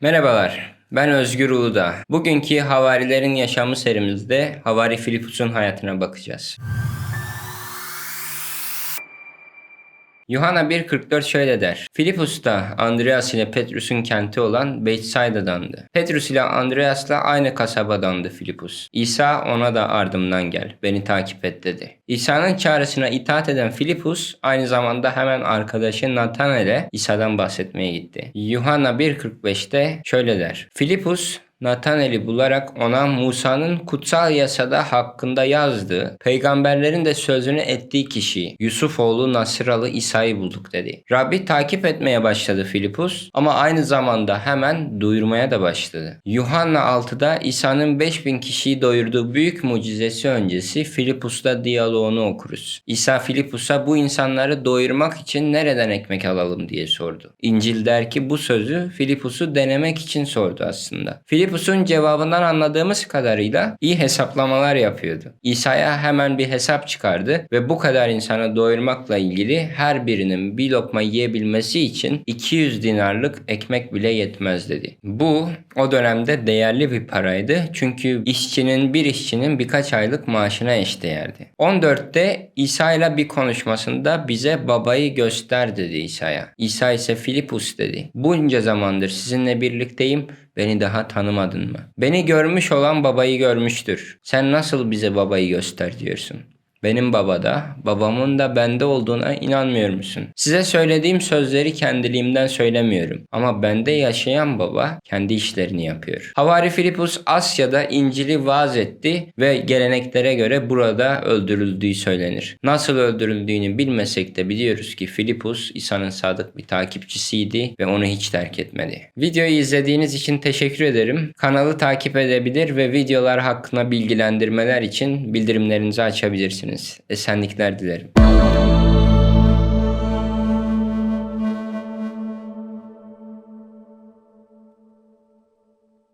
Merhabalar, ben Özgür Uludağ. Bugünkü Havarilerin Yaşamı serimizde Havari Filipus'un hayatına bakacağız. Yuhanna 1.44 şöyle der. Filipus da Andreas ile Petrus'un kenti olan Bethsaida'dandı. Petrus ile Andreas'la aynı kasabadandı Filipus. İsa ona da ardımdan gel, beni takip et dedi. İsa'nın çağrısına itaat eden Filipus aynı zamanda hemen arkadaşı Nathanael'e İsa'dan bahsetmeye gitti. Yuhanna 1.45'te şöyle der. Filipus Nathanael'i bularak ona Musa'nın kutsal yasada hakkında yazdığı, peygamberlerin de sözünü ettiği kişiyi, Yusuf oğlu Nasıralı İsa'yı bulduk dedi. Rabbi takip etmeye başladı Filipus ama aynı zamanda hemen duyurmaya da başladı. Yuhanna 6'da İsa'nın 5000 kişiyi doyurduğu büyük mucizesi öncesi Filipus'la diyaloğunu okuruz. İsa Filipus'a bu insanları doyurmak için nereden ekmek alalım diye sordu. İncil der ki bu sözü Filipus'u denemek için sordu aslında. Filipus'un cevabından anladığımız kadarıyla iyi hesaplamalar yapıyordu. İsa'ya hemen bir hesap çıkardı ve bu kadar insanı doyurmakla ilgili her birinin bir lokma yiyebilmesi için 200 dinarlık ekmek bile yetmez dedi. Bu o dönemde değerli bir paraydı çünkü işçinin bir işçinin birkaç aylık maaşına eşdeğerdi. 14'te İsa ile bir konuşmasında bize babayı göster dedi İsa'ya. İsa ise Filipus dedi. Bunca zamandır sizinle birlikteyim Beni daha tanımadın mı? Beni görmüş olan babayı görmüştür. Sen nasıl bize babayı göster diyorsun? Benim babada, babamın da bende olduğuna inanmıyor musun? Size söylediğim sözleri kendiliğimden söylemiyorum. Ama bende yaşayan baba kendi işlerini yapıyor. Havari Filipus Asya'da İncil'i vaaz etti ve geleneklere göre burada öldürüldüğü söylenir. Nasıl öldürüldüğünü bilmesek de biliyoruz ki Filipus İsa'nın sadık bir takipçisiydi ve onu hiç terk etmedi. Videoyu izlediğiniz için teşekkür ederim. Kanalı takip edebilir ve videolar hakkında bilgilendirmeler için bildirimlerinizi açabilirsiniz. Esenlikler dilerim.